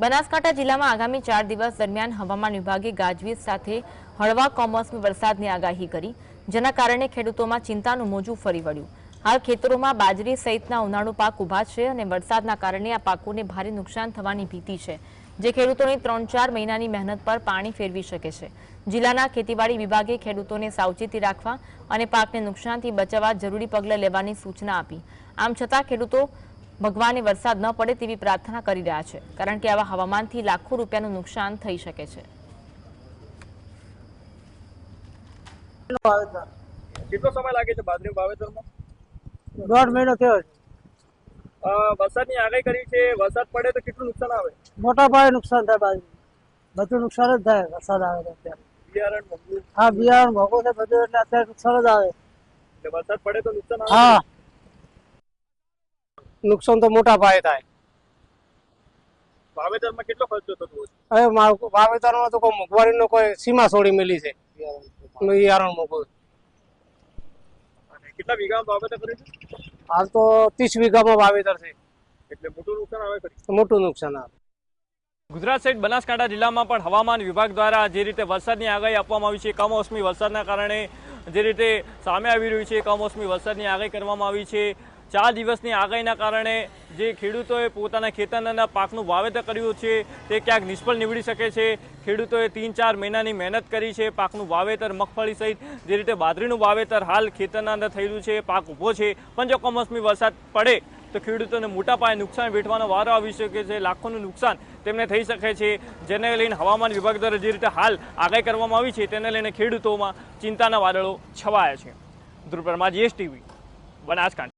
બનાસકાંઠા જિલ્લામાં આગામી ચાર દિવસ દરમિયાન હવામાન વિભાગે ગાજવીજ સાથે હળવા કમોસમી વરસાદની આગાહી કરી, જેના કારણે ખેડૂતોમાં ચિંતાનું મોજું ફરી વળ્યું. હાલ ખેતરોમાં બાજરી સહિતના ઉનાળુ પાક ઊભા છે અને વરસાદના કારણે આ પાકોને ભારે નુકસાન થવાની ભીતિ છે, જે ખેડૂતોની ત્રણ ચાર મહિનાની મહેનત પર પાણી ફેરવી શકે છે. જિલ્લાના ખેતીવાડી વિભાગે ખેડૂતોને સાવચેતી રાખવા અને પાકને નુકસાનથી બચાવવા જરૂરી પગલાં લેવાની સૂચના આપી. આમ છતાં ખેડૂતો ભગવાને વરસાદ ન પડે તેવી પ્રાર્થના કરી રહ્યા છે. કારણ કે આવા હવામાનથી લાખો રૂપિયાનું નુકસાન થઈ શકે છે. કેટલો સમય લાગે છે બાજરી વાવેતરમાં? દોઢ મહિનો થયો છે. વરસાદની આગાહી કરી છે વરસાદ પડે તો કેટલું નુકસાન આવે? મોટા પાયે નુકસાન થાય બાજરી બધું નુકસાન જ થાય વરસાદ આવે તો અત્યારે. બિયારણ હા બિયારણ મોઘું છે બધું એટલે અત્યારે નુકસાન જ આવે. વરસાદ પડે તો નુકસાન આવે? હા. નુકસાન તો મોટા પાયે થાય. વાવેતરમાં કેટલો ખર્ચો થતો હવે વાવેતરમાં તો કોઈ મોંઘવારીનો કોઈ સીમા છોડી મેલી છે. બિયારણ મોઘું. કેટલા વીઘામાં વાવેતર કર્યું છે? હાલ તો ત્રીસ વીઘામાં વાવેતર છે. એટલે મોટું નુકસાન આવે મોટું નુકસાન આવે. ગુજરાત સહિત બનાસકાંઠા જિલ્લામાં પણ હવામાન વિભાગ દ્વારા જે રીતે વરસાદની આગાહી આપવામાં આવી છે કમોસમી વરસાદના કારણે જે રીતે સામે આવી રહ્યું છે કમોસમી વરસાદની આગાહી કરવામાં આવી છે ચાર દિવસની આગાહીના કારણે જે ખેડૂતોએ પોતાના ખેતરના પાકનું વાવેતર કર્યું છે, તે ક્યાંક નિષ્ફળ નીવડી શકે છે. ખેડૂતોએ તીન ચાર મહિનાની મહેનત કરી છે, પાકનું વાવેતર મગફળી સહિત જે રીતે બાજરીનું વાવેતર હાલ ખેતરના અંદર થયેલું છે, પાક ઊભો છે, પણ જો કમોસમી વરસાદ પડે, તો ખેડૂતોને મોટા પાયે નુકસાન વેઠવાનો વારો આવી શકે છે, લાખોનું નુકસાન તેમને થઈ શકે છે. જેને લઈને હવામાન વિભાગ દ્વારા જે રીતે હાલ આગાહી કરવામાં આવી છે, તેને લઈને ખેડૂતોમાં ચિંતાના વાદળો છવાયા છે. ધ્રુવ પરમાર જીએસટીવી બનાસકાંઠા.